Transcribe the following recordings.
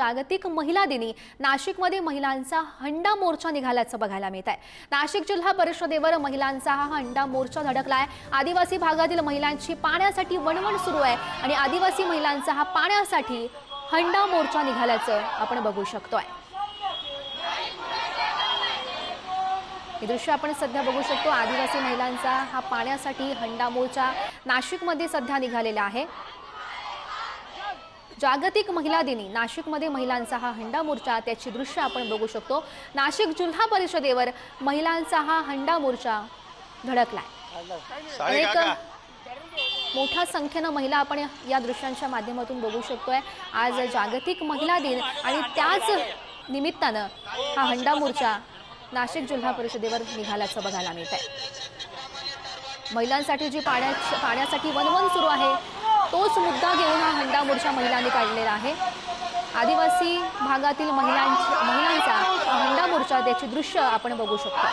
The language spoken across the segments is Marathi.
जागतिक महिला दिनी नाशिकमध्ये महिलांचा हंडा मोर्चा निघाल्याचं बघायला मिळत आहे. नाशिक जिल्हा परिषदेवर महिलांचा हा हंडा मोर्चा धडकलाय. आदिवासी भागातील महिलांची पाण्यासाठी वणवण सुरू आहे आणि आदिवासी महिलांचा हा पाण्यासाठी हंडा मोर्चा निघाल्याचं आपण बघू शकतोय. हे दृश्य आपण सध्या बघू शकतो. आदिवासी महिलांचा हा पाण्यासाठी हंडा मोर्चा नाशिकमध्ये सध्या निघालेला आहे. जागतिक महिला दिनी. नाशिकमध्ये महिलांचा हा हंडा मोर्चा त्याची दृश्य आपण बघू शकतो. नाशिक जिल्हा परिषदेवर महिलांचा हा हंडा मोर्चा धडकलाय. काका. मोठ्या संख्येनं महिला आपण या दृश्यांच्या माध्यमातून बघू शकतोय. आज जागतिक महिला दिन आणि त्याच निमित्तानं हा हंडा मोर्चा नाशिक जिल्हा परिषदेवर निघाल्याचं बघायला मिळत आहे महिलांसाठी जी पाण्या पाण्यासाठी वनवन सुरू आहे तोच मुद्दा घेऊन हा हंडा मोर्चा महिलांनी काढलेला आहे. आदिवासी भागातील महिलांची महिलांचा हंडा मोर्चा त्याची दृश्य आपण बघू शकतो.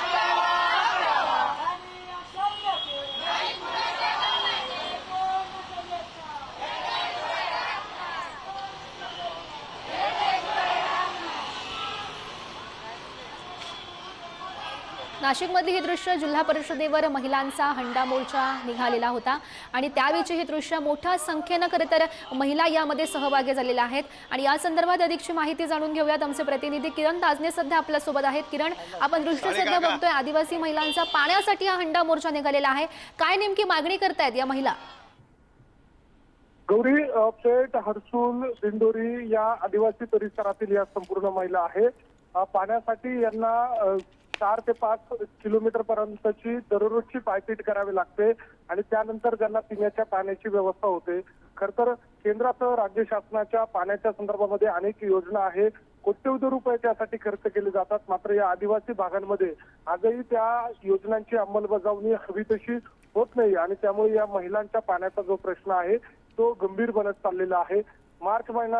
नाशिकमधली ही दृश्य जिल्हा परिषदेवर महिलांचा हंडा मोर्चा निघालेला होता. आणि त्यावेळीचे हे दृश्य मोठ्या संख्येनं खरं तर महिला यामध्ये सहभागी झालेल्या आहेत. आणि या संदर्भात अधिकची माहिती जाणून घेऊयात आमचे प्रतिनिधी. किरण ताजने सध्या आपल्यासोबत आहेत. किरण आपण दृश्य सध्या. बघतोय आदिवासी महिलांचा पाण्यासाठी हा हंडा मोर्चा निघालेला आहे. काय नेमकी मागणी करतायत या महिला? गौरी अ, पेठ हर्सूल दिंडोरी या आदिवासी परिसरातील या संपूर्ण महिला आहे अ, पाण्यासाठी यांना चार ते पाच किलोमीटर पर्यंतची दररोजची पायपीट करावी लागते आणि त्यानंतर त्यांना पिण्याच्या पाण्याची व्यवस्था होते. खर तर केंद्रासह राज्य शासनाच्या पाण्याच्या संदर्भामध्ये अनेक योजना आहे कोट्यवधी रुपये त्यासाठी खर्च केले जातात. मात्र या आदिवासी भागांमध्ये आजही त्या योजनांची अंमलबजावणी हवी तशी होत नाही आणि त्यामुळे या महिलांच्या पाण्याचा जो प्रश्न आहे तो गंभीर बनत चाललेला आहे. मार्च महिना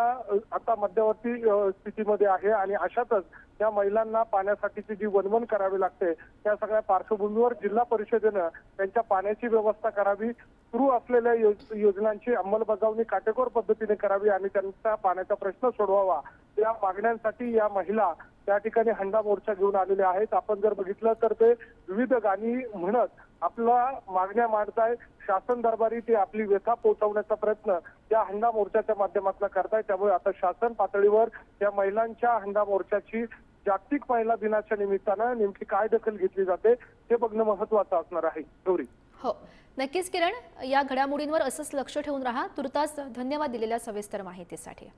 आता मध्यवर्ती स्थितीमध्ये आहे आणि अशातच या महिलांना पाण्यासाठीची जी वनवण करावी लागते त्या सगळ्या पार्श्वभूमीवर जिल्हा परिषदेनं त्यांच्या पाण्याची व्यवस्था करावी. सुरू असलेल्या योजनांची अंमलबजावणी काटेकोर पद्धतीने करावी आणि त्यांचा पाण्याचा प्रश्न सोडवावा. त्या मागण्यांसाठी या महिला त्या ठिकाणी हंडा मोर्चा घेऊन आलेले आहेत. आपण जर बघितलं तर ते विविध गाणी म्हणत आपला मागण्या मांडताय. शासन दरबारी ते आपली व्यथा पोहोचवण्याचा प्रयत्न या हंडा मोर्चाच्या माध्यमातून करताय. त्यामुळे आता शासन पातळीवर या महिलांच्या हंडा मोर्चाची जागतिक महिला दिनाच्या निमित्तानं नेमकी काय दखल घेतली जाते हे बघणं महत्वाचं असणार आहे. गौरी. हो. नक्कीच किरण या घडामोडींवर असंच लक्ष ठेवून राहा. तुर्तास धन्यवाद दिलेल्या सविस्तर माहितीसाठी.